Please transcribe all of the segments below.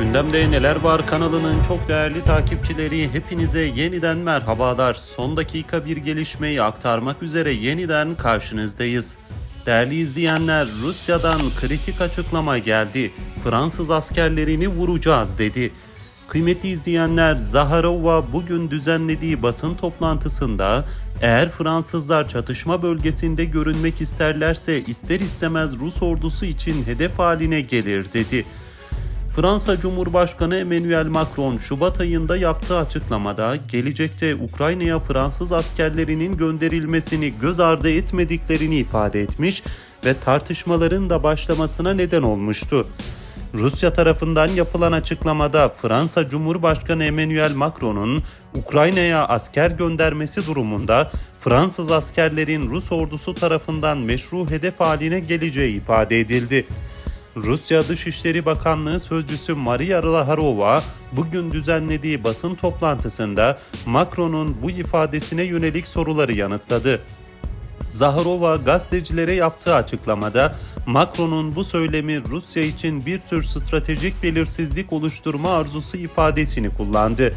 Gündemde Neler Var kanalının çok değerli takipçileri hepinize yeniden merhabalar. Son dakika bir gelişmeyi aktarmak üzere yeniden karşınızdayız. Değerli izleyenler Rusya'dan kritik açıklama geldi. Fransız askerlerini vuracağız dedi. Kıymetli izleyenler Zaharova bugün düzenlediği basın toplantısında eğer Fransızlar çatışma bölgesinde görünmek isterlerse ister istemez Rus ordusu için hedef haline gelir dedi. Fransa Cumhurbaşkanı Emmanuel Macron Şubat ayında yaptığı açıklamada gelecekte Ukrayna'ya Fransız askerlerinin gönderilmesini göz ardı etmediklerini ifade etmiş ve tartışmaların da başlamasına neden olmuştu. Rusya tarafından yapılan açıklamada Fransa Cumhurbaşkanı Emmanuel Macron'un Ukrayna'ya asker göndermesi durumunda Fransız askerlerin Rus ordusu tarafından meşru hedef haline geleceği ifade edildi. Rusya Dışişleri Bakanlığı Sözcüsü Maria Laharova bugün düzenlediği basın toplantısında Macron'un bu ifadesine yönelik soruları yanıtladı. Zaharova gazetecilere yaptığı açıklamada Macron'un bu söylemi Rusya için bir tür stratejik belirsizlik oluşturma arzusu ifadesini kullandı.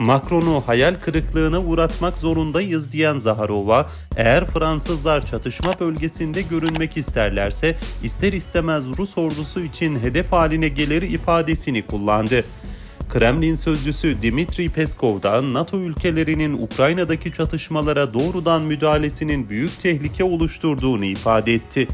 Macron'u hayal kırıklığına uğratmak zorundayız diyen Zaharova, eğer Fransızlar çatışma bölgesinde görünmek isterlerse ister istemez Rus ordusu için hedef haline gelir ifadesini kullandı. Kremlin sözcüsü Dimitri Peskov da NATO ülkelerinin Ukrayna'daki çatışmalara doğrudan müdahalesinin büyük tehlike oluşturduğunu ifade etti.